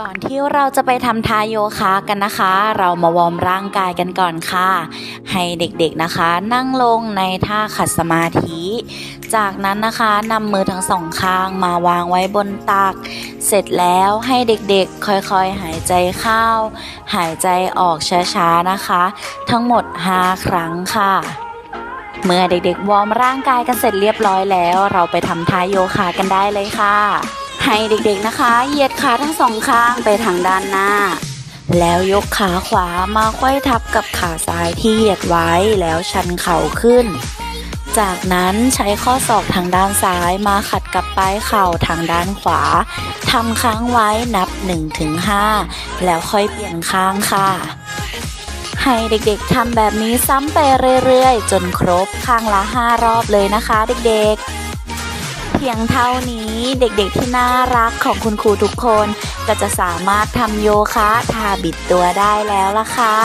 ก่อนที่เราจะไปทำท่าโยคะกันนะคะ เรามาวอร์มร่างกายกันก่อนค่ะ ให้เด็กๆนะคะ นั่งลงในท่าขัดสมาธิ จากนั้นนะคะนำมือทั้งสองข้างมาวางไว้บนตัก เสร็จแล้วให้เด็กๆค่อยๆ หายใจเข้า หายใจออกช้าๆนะคะ ทั้งหมด 5 ครั้งค่ะเมื่อเด็กๆวอร์มร่างกายกันเสร็จเรียบร้อยแล้ว เราไปทำท่าโยคะกันได้เลยค่ะ ให้เด็กๆนะคะ เหยียดขาทั้งสองข้างไปทางด้านหน้า แล้วยกขาขวามาควยทับกับขาซ้ายที่เหยียดไว้แล้วชันเข่าขึ้น จากนั้นใช้ข้อศอกทางด้านซ้ายมาขัดกับปลายเข่าทางด้านขวาทำค้างไว้นับ 1-5 แล้วค่อยเปลี่ยนข้างค่ะให้เด็กๆทำแบบนี้ซ้ำไปเรื่อยๆ จนครบข้างละ 5 รอบเลยนะคะเด็กๆ พียงเท่านี้เด็กๆที่น่ารักของคุณครูทุกคน ก็จะสามารถทำโยคะท่าบิดตัวได้แล้วล่ะค่ะ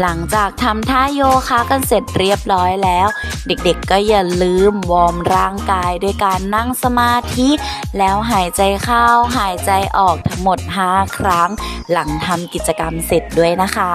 หลังจากทำท่าโยคะกันเสร็จเรียบร้อยแล้ว เด็กๆก็อย่าลืมวอร์มร่างกายด้วยการนั่งสมาธิ แล้วหายใจเข้าหายใจออกทั้งหมด 5 ครั้ง หลังทำกิจกรรมเสร็จด้วยนะคะ